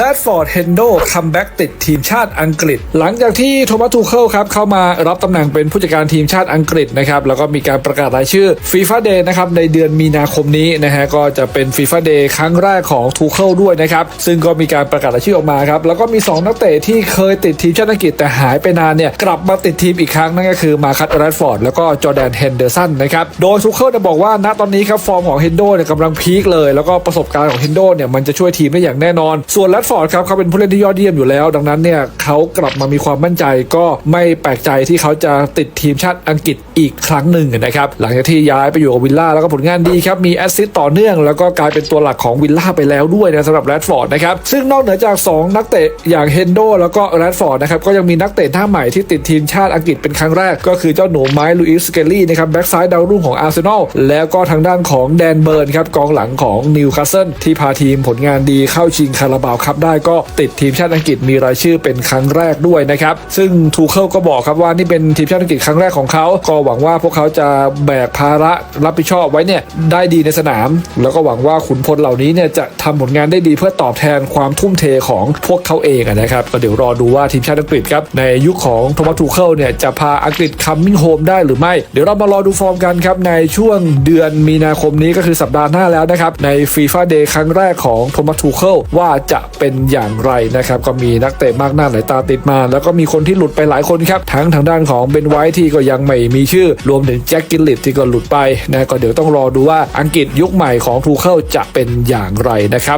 แรดฟอร์ดเฮนโดคัมแบ็กติดทีมชาติอังกฤษ หลังจากที่โทมัสทูเคิลครับเข้ามารับตำแหน่งเป็นผู้จัดการทีมชาติอังกฤษนะครับแล้วก็มีการประกาศรายชื่อฟีฟ่าเดย์นะครับในเดือนมีนาคมนี้นะฮะก็จะเป็นฟีฟ่าเดย์ครั้งแรกของทูเคิลด้วยนะครับซึ่งก็มีการประกาศรายชื่อออกมาครับแล้วก็มี 2 นักเตะที่เคยติดทีมชาติอังกฤษแต่หายไปนานเนี่ยกลับมาติดทีมอีกครั้งนั่นก็คือมาคัตแรดฟอร์ดแล้วก็จอแดนเฮนเดอร์สันนะครับโดยทูเคิลจะบอกว่าณตอนนี้ครับฟอร์มของเฮนโดเนี่ยกำลังพีคเลยแล้วก็ประสบการณ์ของเฮนโดเนี่ยมันจะช่วยทีมได้อย่างแน่นอนส่วนแรดฟอร์ดครับเขาเป็นผู้เล่นที่ยอดเยี่ยมอยู่แล้ว ดังนั้นเนี่ยเขากลับมามีความมั่นใจก็ไม่แปลกใจที่เขาจะติดทีมชาติอังกฤษอีกครั้งหนึ่งนะครับหลังจากที่ย้ายไปอยู่กับวิลล่าแล้วก็ผลงานดีครับมีแอสซิสต์ต่อเนื่อง แล้วก็กลายเป็นตัวหลักของวิลล่าไปแล้วด้วยนะสำหรับแรดฟอร์ดนะครับซึ่งนอกเหนือจาก 2 นักเตะอย่างเฮนโดแล้วก็แรดฟอร์ดนะครับก็ยังมีนักเตะหน้าใหม่ที่ติดทีมชาติอังกฤษเป็นครั้งแรก ก็คือเจ้าหนูไม้ลูอิสสเกลลี่นะครับแบ็กซ้ายดาวรุ่งของอาร์เซนอลแล้วก็ทางด้านของแดนเบิร์นครับกองหลังของนิวคาสเซิลที่พาทีมผลงานดีเข้าชิงคาราบาวคัพได้ก็ติดทีมชาติอังกฤษมีรายชื่อเป็นครั้งแรกด้วยนะครับ ซึ่งทูเคิลก็บอกครับว่านี่เป็นทีมชาติอังกฤษครั้งแรกของเขาก็หวังว่าพวกเขาจะแบกภาระรับผิดชอบไว้เนี่ยได้ดีในสนาม แล้วก็หวังว่าขุนพลเหล่านี้เนี่ยจะทำผลงานได้ดีเพื่อตอบแทนความทุ่มเทของพวกเขาเองนะครับก็เดี๋ยวรอดูว่าทีมชาติอังกฤษครับในยุคของโทมัสทูเคิลเนี่ยจะพาอังกฤษคัมมิ่งโฮมได้หรือไม่ เดี๋ยวเรามารอดูฟอร์มกันครับในช่วงเดือนมีนาคมนี้ก็คือสัปดาห์หน้าแล้วนะครับในฟีฟ่าเดย์ครั้งแรกของโทมัสทูเคิลว่าจะเป็นอย่างไรนะครับก็มีนักเตะมากหน้าหลายตาติดมา แล้วก็มีคนที่หลุดไปหลายคนครับทั้งทางด้านของเบนไวท์ที่ก็ยังไม่มีชื่อ รวมถึงแจ็คกิลลิตที่ก็หลุดไปนะก็เดี๋ยวต้องรอดูว่าอังกฤษยุคใหม่ของทูเคิลจะเป็นอย่างไรนะครับ